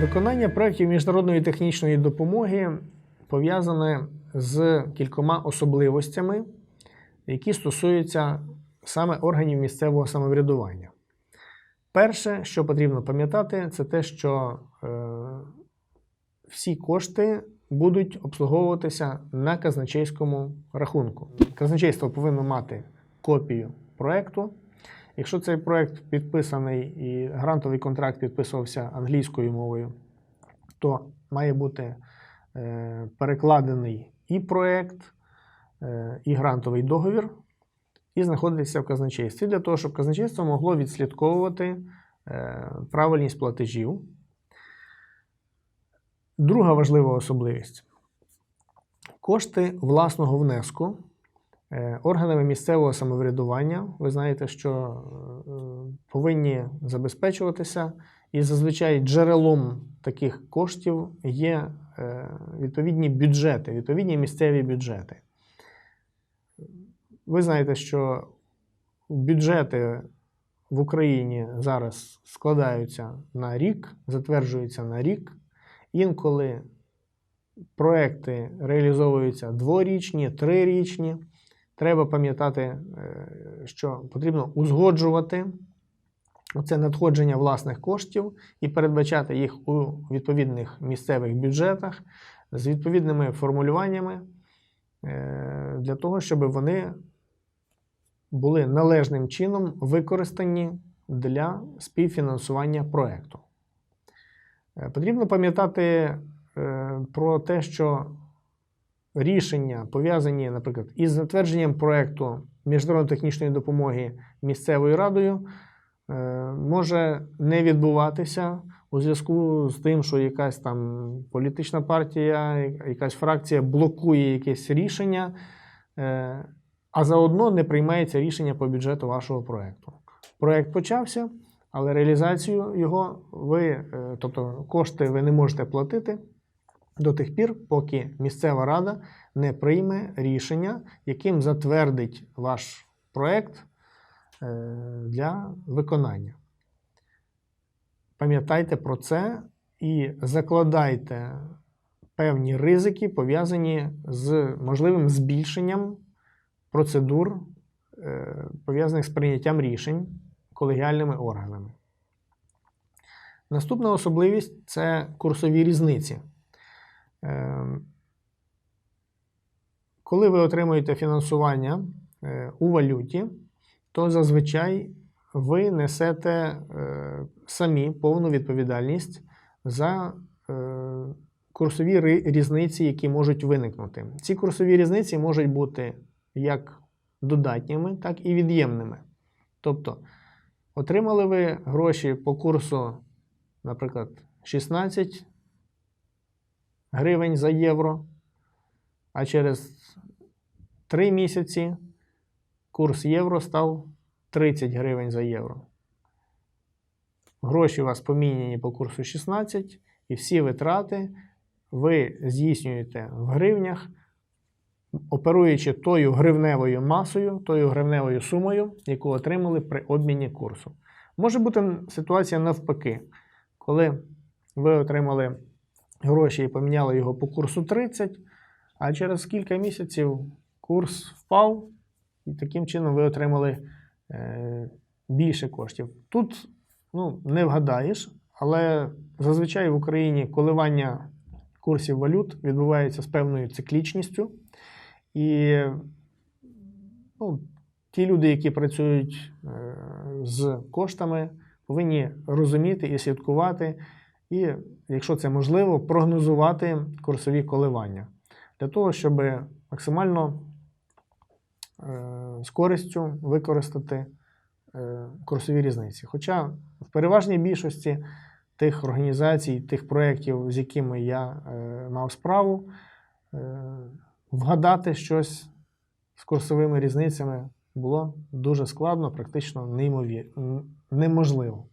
Виконання проєктів міжнародної технічної допомоги пов'язане з кількома особливостями, які стосуються саме органів місцевого самоврядування. Перше, що потрібно пам'ятати, це те, що е, всі кошти будуть обслуговуватися на казначейському рахунку. Казначейство повинно мати копію проекту. Якщо цей проект підписаний і грантовий контракт підписувався англійською мовою, то має бути е, перекладений і проект, е, і грантовий договір, і знаходитися в казначействі для того, щоб казначейство могло відслідковувати е, правильність платежів. Друга важлива особливість. Кошти власного внеску органами місцевого самоврядування, ви знаєте, що е, повинні забезпечуватися, і зазвичай джерелом таких коштів є е, відповідні бюджети, відповідні місцеві бюджети. Ви знаєте, що бюджети в Україні зараз складаються на рік, затверджуються на рік. Інколи проекти реалізовуються дворічні, трирічні. Треба пам'ятати, е, що потрібно узгоджувати це надходження власних коштів і передбачати їх у відповідних місцевих бюджетах з відповідними формулюваннями е, для того, щоб вони були належним чином використані для співфінансування проекту. Е, Потрібно пам'ятати про те, що рішення, пов'язані, наприклад, із затвердженням проекту міжнародно-технічної допомоги місцевою радою, е, може не відбуватися у зв'язку з тим, що якась там політична партія, якась фракція блокує якесь рішення, е, а заодно не приймається рішення по бюджету вашого проекту. Проект почався, але реалізацію його ви, е, тобто кошти ви не можете платити до тих пір, поки місцева рада не прийме рішення, яким затвердить ваш проект е, для виконання. Пам'ятайте про це і закладайте певні ризики, пов'язані з можливим збільшенням процедур, е, пов'язаних з прийняттям рішень колегіальними органами. Наступна особливість це курсові різниці. Е, Коли ви отримуєте фінансування е, у валюті, то зазвичай ви несете е, самі повну відповідальність за е, курсові різниці, які можуть виникнути. Ці курсові різниці можуть бути як додатніми, так і від'ємними. Тобто, отримали ви гроші по курсу, наприклад, 16 гривень за євро, а через 3 місяці курс євро став 30 гривень за євро. Гроші у вас поміняні по курсу 16, і всі витрати ви здійснюєте в гривнях, оперуючи тою гривневою масою, тою гривневою сумою, яку отримали при обміні курсу. Може бути ситуація навпаки, коли ви отримали гроші і поміняли його по курсу 30, а через кілька місяців курс впав, і таким чином ви отримали е, більше коштів. Тут ну, не вгадаєш, але зазвичай в Україні коливання курсів валют відбувається з певною циклічністю. І ну, ті люди, які працюють е, з коштами, повинні розуміти і слідкувати, і, якщо це можливо, прогнозувати курсові коливання для того, щоб максимально е, з користю використати е, курсові різниці. Хоча в переважній більшості тих організацій, тих проєктів, з якими я е, мав справу, вгадати щось з курсовими різницями було дуже складно, практично неможливо.